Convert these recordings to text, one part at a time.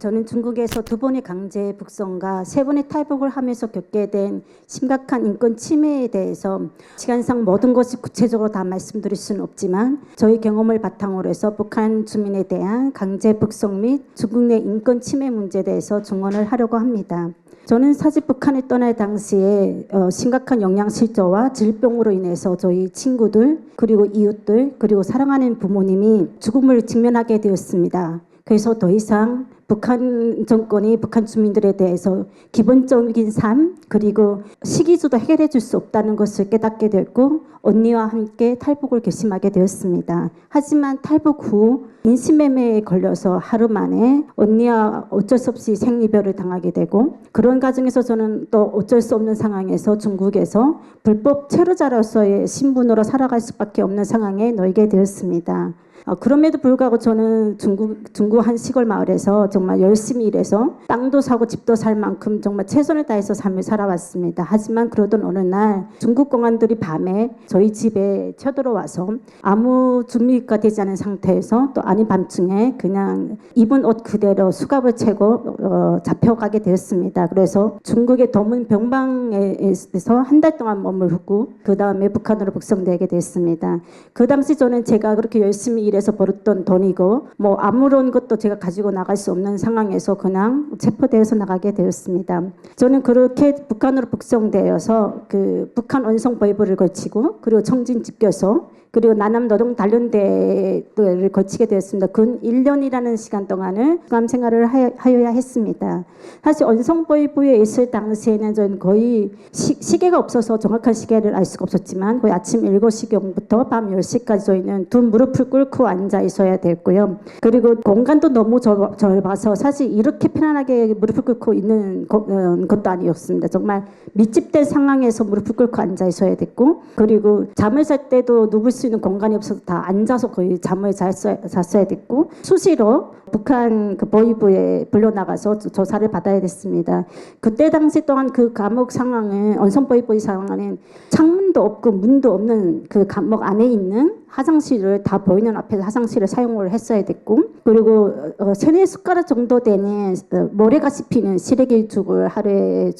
저는 중국에서 두 번의 강제 북송과 세 번의 탈북을 하면서 겪게 된 심각한 인권 침해에 대해서 시간상 모든 것이 구체적으로 다 말씀드릴 수는 없지만 저희 경험을 바탕으로 해서 북한 주민에 대한 강제 북송 및 중국 내 인권 침해 문제에 대해서 증언을 하려고 합니다. 저는 사실 북한에 떠날 당시에 어, 심각한 영양실조와 질병으로 인해서 저희 친구들 그리고 이웃들 그리고 사랑하는 부모님이 죽음을 직면하게 되었습니다. 그래서 더 이상 북한 정권이 북한 주민들에 대해서 기본적인 삶 그리고 식이주도 해결해 줄 수 없다는 것을 깨닫게 됐고 언니와 함께 탈북을 결심하게 되었습니다. 하지만 탈북 후 인신매매에 걸려서 하루 만에 언니와 어쩔 수 없이 생이별을 당하게 되고 그런 과정에서 저는 또 어쩔 수 없는 상황에서 중국에서 불법 체류자로서의 신분으로 살아갈 수밖에 없는 상황에 놓이게 되었습니다. 어, 그럼에도 불구하고 저는 중국 중국 한 시골 마을에서 정말 열심히 일해서 땅도 사고 집도 살 만큼 정말 최선을 다해서 삶을 살아왔습니다. 하지만 그러던 어느 날 중국 공안들이 밤에 저희 집에 쳐들어와서 아무 준비가 되지 않은 상태에서 또 아닌 밤중에 그냥 입은 옷 그대로 수갑을 채고 어, 잡혀가게 되었습니다. 그래서 중국의 더문 병방에서 한 달 동안 머물고 그 다음에 북한으로 북송되게 됐습니다. 그 당시 저는 제가 그렇게 열심히 일해 서 벌었던 돈이고 뭐 아무런 것도 제가 가지고 나갈 수 없는 상황에서 그냥 체포되어서 나가게 되었습니다. 저는 그렇게 북한으로 북송되어서 그 북한 원성 보이부를 거치고 그리고 청진 집교소 그리고 나남 노동 단련대를 거치게 되었습니다. 근 1년이라는 시간 동안을 수감 생활을 하여, 하여야 했습니다. 사실 언성보이부에 있을 당시에는 저는 거의 시, 시계가 없어서 정확한 시계를 알 수가 없었지만 거의 아침 7시경부터 밤 10시까지 저희는 두 무릎을 꿇고 앉아 있어야 됐고요. 그리고 공간도 너무 좁- 좁아서 사실 이렇게 편안하게 무릎을 꿇고 있는 거- 어, 것도 아니었습니다. 정말 밀집된 상황에서 무릎을 꿇고 앉아 있어야 됐고 그리고 잠을 잘 때도 누울 수 있는 공간이 없어서 다 앉아서 거의 잠을 잤어야, 잤어야 됐고 수시로 북한 그 보위부에 불려나가서 조- 조사를 받아야 됐습니다. 그때 당시 또한 그 감옥 상황은 언성 보위부의 상황은 창문도 없고 문도 없는 그 감옥 안에 있는 화장실을 다 보이는 앞에서 화장실을 사용을 했어야 됐고 그리고 어, 세네 숟가락 정도 되는 어, 모래가 씹히는 시래기죽을 하루에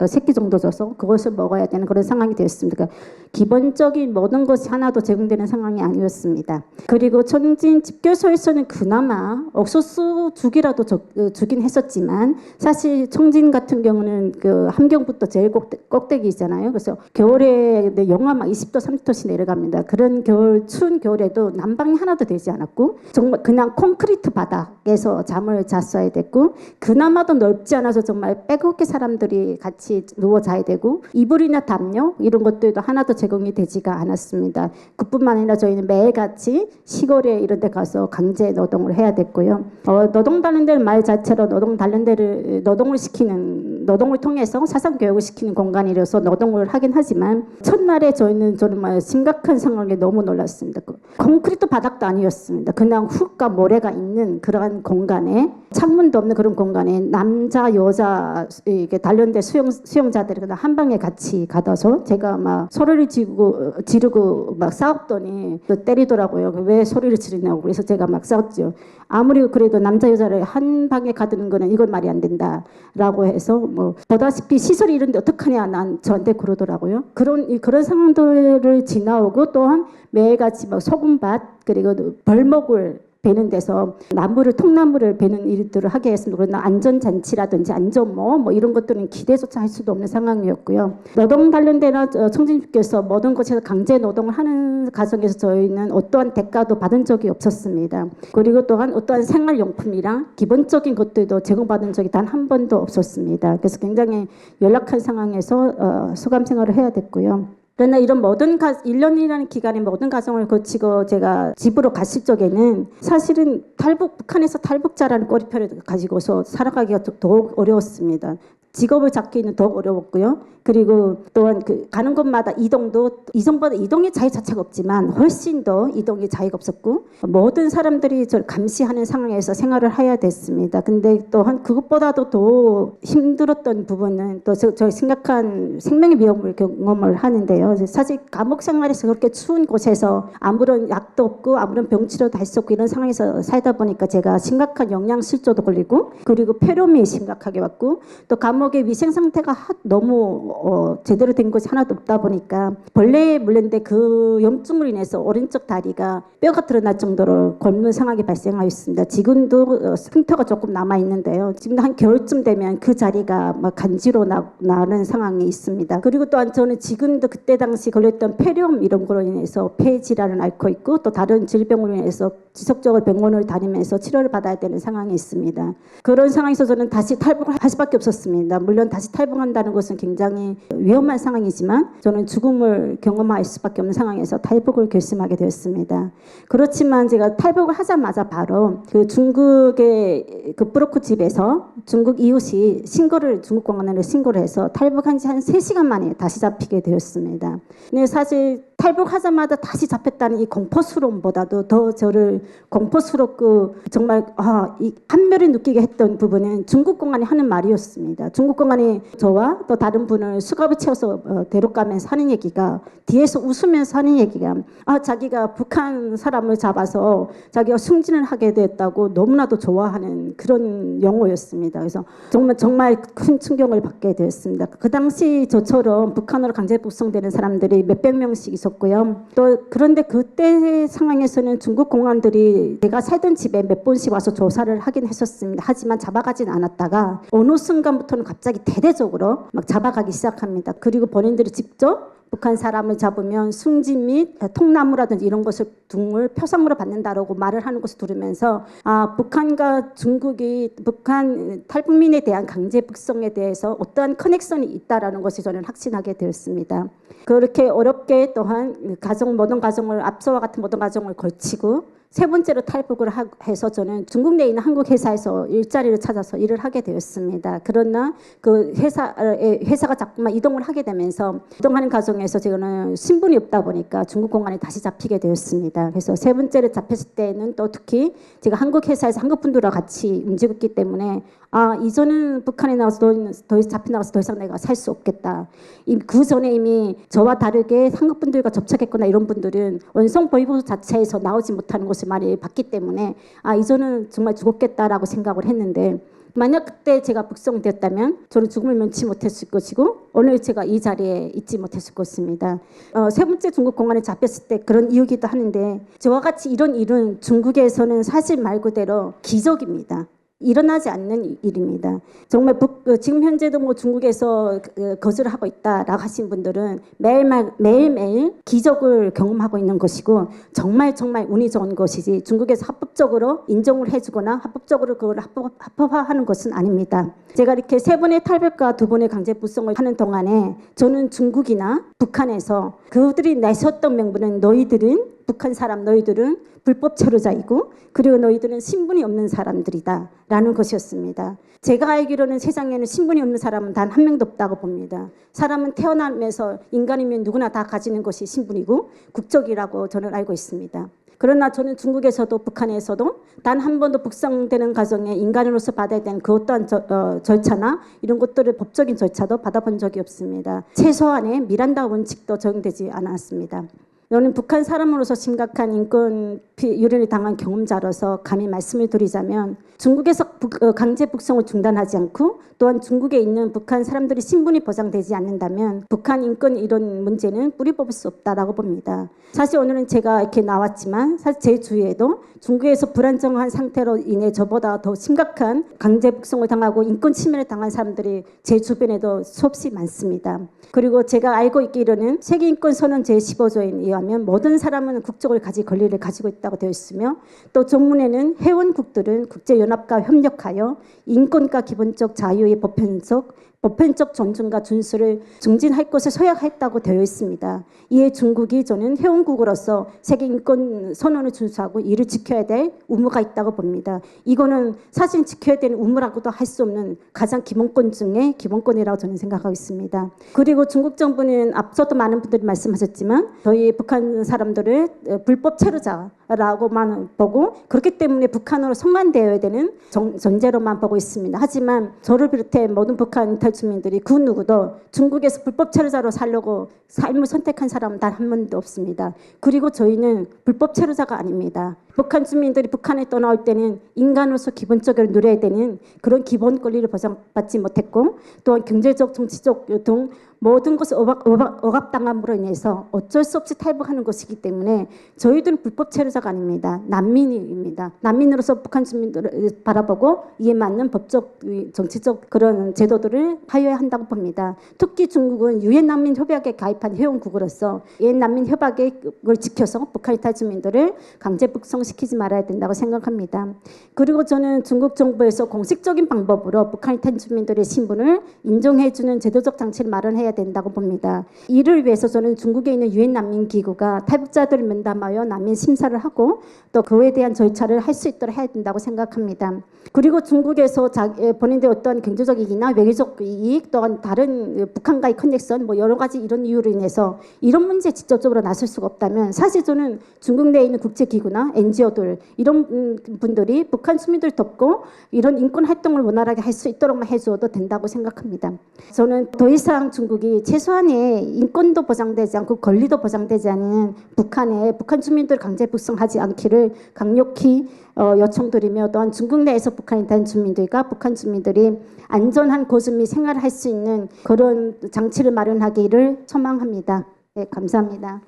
어, 세끼 정도 줘서 그것을 먹어야 되는 그런 상황이 되었습니다. 그러니까 기본적인 모든 것이 하나도 제공되는 상황이 아니었습니다. 그리고 청진 집교소에서는 그나마 옥수수 죽이라도 저- 어, 주긴 했었지만 사실 청진 같은 경우는 그 함경부터 제일 꼭대, 꼭대기잖아요. 그래서 겨울에 네, 영하 막 20도 30도씩 내려갑니다. 그런 겨울 추운 겨울에도 난방이 하나도 되지 않았고 정말 그냥 콘크리트 바닥에서 잠을 잤어야 됐고 그나마도 넓지 않아서 정말 빼곡히 사람들이 같이 누워 자야 되고 이불이나 담요 이런 것들도 하나도 제공이 되지가 않았습니다. 그뿐만 아니라 저희는 매일같이 시골에 이런 데 가서 강제 노동을 해야 됐고요. 어, 노동 단련대는 말 자체로 노동 단련대를 노동을 시키는 노동을 통해서 사상 교육을 시키는 공간이라서 노동을 하긴 하지만 첫날에 저희는 정말 심각한 상황에 너무 놀랐습니다. 그 콘크리트 바닥도 아니었습니다. 그냥 흙과 모래가 있는 그러한 공간에 창문도 없는 그런 공간에 남자 여자 이게 단련대 수용 수용자들이 그냥 한 방에 같이 가둬서 제가 막 소리를 지르고 지르고 막 싸웠더니 또 때리더라고요. 왜 소리를 지르냐고 그래서 제가 막 싸웠죠. 아무리 그래도 남자 여자를 한 방에 가두는 거는 이건 말이 안 된다라고 해서 뭐 보다시피 시설이 이런데 어떡하냐 난 저한테 그러더라고요. 그런 이- 그런 상황들을 지나오고 또한 매일같이 막 소금밭 그리고 벌목을 베는 데서 나무를 통나무를 베는 일들을 하게 했습니다. 그러나 안전장치라든지 안전모 뭐 이런 것들은 기대조차 할 수도 없는 상황이었고요. 노동 관련되나 청진주께서 모든 곳에서 강제 노동을 하는 과정에서 저희는 어떠한 대가도 받은 적이 없었습니다. 그리고 또한 어떠한 생활용품이랑 기본적인 것들도 제공받은 적이 단 한 번도 없었습니다. 그래서 굉장히 열악한 상황에서 어, 수감 생활을 해야 됐고요. 그러나 이런 모든 가, 1년이라는 기간에 모든 과정을 거치고 제가 집으로 갔을 적에는 사실은 탈북, 북한에서 탈북자라는 꼬리표를 가지고서 살아가기가 더- 더욱 어려웠습니다. 직업을 잡기는 더 어려웠고요. 그리고 또한 그 가는 곳마다 이동도 이전보다 이동의 자유 자체가 없지만 훨씬 더 이동의 자유가 없었고 모든 사람들이 저를 감시하는 상황에서 생활을 해야 됐습니다. 근데 또한 그것보다도 더 힘들었던 부분은 또 저, 저 심각한 생명의 위험을 경험을 하는데요. 사실 감옥 생활에서 그렇게 추운 곳에서 아무런 약도 없고 아무런 병치료도 할 수 없고 이런 상황에서 살다 보니까 제가 심각한 영양실조도 걸리고 그리고 폐렴이 심각하게 왔고 또 감옥 의 위생 상태가 하- 너무 어, 제대로 된 것이 하나도 없다 보니까 벌레에 물렸는데 그 염증으로 인해서 오른쪽 다리가 뼈가 드러날 정도로 곪는 상황이 발생하였습니다. 지금도 어, 흉터가 조금 남아 있는데요. 지금 한 겨울쯤 되면 그 자리가 막 간지로 나, 나는 상황이 있습니다. 그리고 또한 저는 지금도 그때 당시 걸렸던 폐렴 이런 거로 인해서 폐 질환을 앓고 있고 또 다른 질병으로 인해서 지속적으로 병원을 다니면서 치료를 받아야 되는 상황이 있습니다. 그런 상황에서 저는 다시 탈북을 할 수밖에 없었습니다. 물론 다시 탈북한다는 것은 굉장히 위험한 상황이지만 저는 죽음을 경험할 수밖에 없는 상황에서 탈북을 결심하게 되었습니다. 그렇지만 제가 탈북을 하자마자 바로 그 중국의 그 브로커 집에서 중국 이웃이 신고를 중국 공안으로 신고를 해서 탈북한 지 한 3시간 만에 다시 잡히게 되었습니다. 근데 사실 탈북하자마자 다시 잡혔다는 이 공포스러움보다도 더 저를 공포스럽고 정말 아, 이 한멸을 느끼게 했던 부분은 중국 공안이 하는 말이었습니다. 중국 공안이 저와 또 다른 분을 수갑에 채워서 어, 데려가면서 하는 얘기가 뒤에서 웃으면서 하는 얘기가 아 자기가 북한 사람을 잡아서 자기가 승진을 하게 됐다고 너무나도 좋아하는 그런 용어였습니다. 그래서 정말 정말 큰 충격을 받게 되었습니다. 그 당시 저처럼 북한으로 강제 북송되는 사람들이 몇백 명씩 있었고요. 또 그런데 그때 상황에서는 중국 공안들 이 제가 살던 집에 몇 번씩 와서 조사를 하긴 했었습니다. 하지만 잡아가진 않았다가 어느 순간부터는 갑자기 대대적으로 막 잡아가기 시작합니다. 그리고 본인들이 직접 북한 사람을 잡으면 승진 및 통나무라든지 이런 것을 등을 표상으로 받는다라고 말을 하는 것을 들으면서 아 북한과 중국이 북한 탈북민에 대한 강제 북송에 대해서 어떠한 커넥션이 있다라는 것을 저는 확신하게 되었습니다. 그렇게 어렵게 또한 가정 모든 가정을 앞서와 같은 모든 가정을 걸치고 세 번째로 탈북을 하- 해서 저는 중국 내에 있는 한국 회사에서 일자리를 찾아서 일을 하게 되었습니다. 그러나 그 회사에 회사가 자꾸만 이동을 하게 되면서 이동하는 과정에서 저는 신분이 없다 보니까 중국 공안에 다시 잡히게 되었습니다. 그래서 세 번째로 잡혔을 때는 또 특히 제가 한국 회사에서 한국 분들과 같이 움직였기 때문에 아 이전은 북한에 나와서 더, 더 이상 잡혀 나가서 더 이상 내가 살 수 없겠다. 이- 그 전에 이미 저와 다르게 한국 분들과 접촉했거나 이런 분들은 원성 보이부 자체에서 나오지 못하는 것을 많이 봤기 때문에 아 이전은 정말 죽었겠다라고 생각을 했는데 만약 그때 제가 북송되었다면 저는 죽음을 면치 못했을 것이고 오늘 제가 이 자리에 있지 못했을 것입니다. 어, 세 번째 중국 공안에 잡혔을 때 그런 이유기도 하는데 저와 같이 이런 일은 중국에서는 사실 말 그대로 기적입니다. 일어나지 않는 이- 일입니다. 정말 북, 어, 지금 현재도 뭐 중국에서 그, 거절을 하고 있다라고 하신 분들은 매일매일, 매일매일 기적을 경험하고 있는 것이고 정말 정말 운이 좋은 것이지 중국에서 합법적으로 인정을 해주거나 합법적으로 그걸 합법, 합법화하는 것은 아닙니다. 제가 이렇게 세 번의 탈북과 두 번의 강제 북송을 하는 동안에 저는 중국이나 북한에서 그들이 내셨던 명분은 너희들은 북한 사람 너희들은 불법 체류자이고 그리고 너희들은 신분이 없는 사람들이다 라는 것이었습니다. 제가 알기로는 세상에는 신분이 없는 사람은 단 한 명도 없다고 봅니다. 사람은 태어나면서 인간이면 누구나 다 가지는 것이 신분이고 국적이라고 저는 알고 있습니다. 그러나 저는 중국에서도 북한에서도 단 한 번도 북송되는 과정에 인간으로서 받아야 되는 그 어떠한 저- 어, 절차나 이런 것들을 법적인 절차도 받아본 적이 없습니다. 최소한의 미란다 원칙도 적용되지 않았습니다. 저는 북한 사람으로서 심각한 인권 피- 유린을 당한 경험자로서 감히 말씀을 드리자면 중국에서 북- 어, 강제 북송을 중단하지 않고 또한 중국에 있는 북한 사람들이 신분이 보장되지 않는다면 북한 인권 이런 문제는 뿌리 뽑을 수 없다라고 봅니다. 사실 오늘은 제가 이렇게 나왔지만 사실 제 주위에도 중국에서 불안정한 상태로 인해 저보다 더 심각한 강제 북송을 당하고 인권 침해를 당한 사람들이 제 주변에도 수없이 많습니다. 그리고 제가 알고 있기로는 세계인권 선언 제15조에 의 하면 모든 사람은 국적을 가질 권리를 가지고 있다고 되어 있으며 또 정문에는 회원국들은 국제연합과 협력하여 인권과 기본적 자유의 보편적 보편적 존중과 준수를 중진할 것을 서약했다고 되어 있습니다. 이에 중국이 저는 회원국으로서 세계 인권 선언을 준수하고 이를 지켜야 될 의무가 있다고 봅니다. 이거는 사실 지켜야 되는 의무라고도 할 수 없는 가장 기본권 중에 기본권이라고 저는 생각하고 있습니다. 그리고 중국 정부는 앞서도 많은 분들이 말씀하셨지만 저희 북한 사람들을 어, 불법 체류자라고만 보고 그렇기 때문에 북한으로 송환되어야 되는 정- 전제로만 보고 있습니다. 하지만 저를 비롯해 모든 북한 탈주민들이 그 누구도 중국에서 불법 체류자로 살려고 삶을 선택한 사람은 단 한 명도 없습니다. 그리고 저희는 불법 체류자가 아닙니다. 북한 주민들이 북한에 떠나올 때는 인간으로서 기본적으로 누려야 되는 그런 기본 권리를 보장받지 못했고 또한 경제적, 정치적 등 모든 것을 억압, 억압, 억압당함으로 인해서 어쩔 수 없이 탈북하는 것이기 때문에 저희들은 불법 체류자가 아닙니다. 난민입니다. 난민으로서 북한 주민들을 바라보고 이에 맞는 법적, 이 정치적 그런 제도들을 하여야 한다고 봅니다. 특히 중국은 유엔 난민 협약에 가입한 회원국으로서 유엔 난민 협약을 지켜서 북한 이탈 주민들을 강제 북송 시키지 말아야 된다고 생각합니다. 그리고 저는 중국 정부에서 공식적인 방법으로 북한 이탈 주민들의 신분을 인정해주는 제도적 장치를 마련해야 된다고 봅니다. 이를 위해서 저는 중국에 있는 유엔 난민 기구가 탈북자들을 면담하여 난민 심사를 하고 또 그에 대한 절차를 할 수 있도록 해야 된다고 생각합니다. 그리고 중국에서 자, 에, 본인들 어떤 경제적 이익이나 외교적 이익 또한 다른 북한과의 커넥션 뭐 여러 가지 이런 이유로 인해서 이런 문제에 직접적으로 나설 수가 없다면 사실 저는 중국 내에 있는 국제기구나 NGO 들 이런 음, 분들이 북한 주민들 돕고 이런 인권 활동을 원활하게 할 수 있도록만 해줘도 된다고 생각합니다. 저는 더 이상 중국이 최소한의 인권도 보장되지 않고 권리도 보장되지 않은 북한에 북한 주민들 강제 북송하지 않기를 강력히 어, 요청드리며 또한 중국 내에서 북한에 대한 주민들과 북한 주민들이 안전한 곳을 및 생활을 할 수 있는 그런 장치를 마련하기를 촉망합니다. 네, 감사합니다.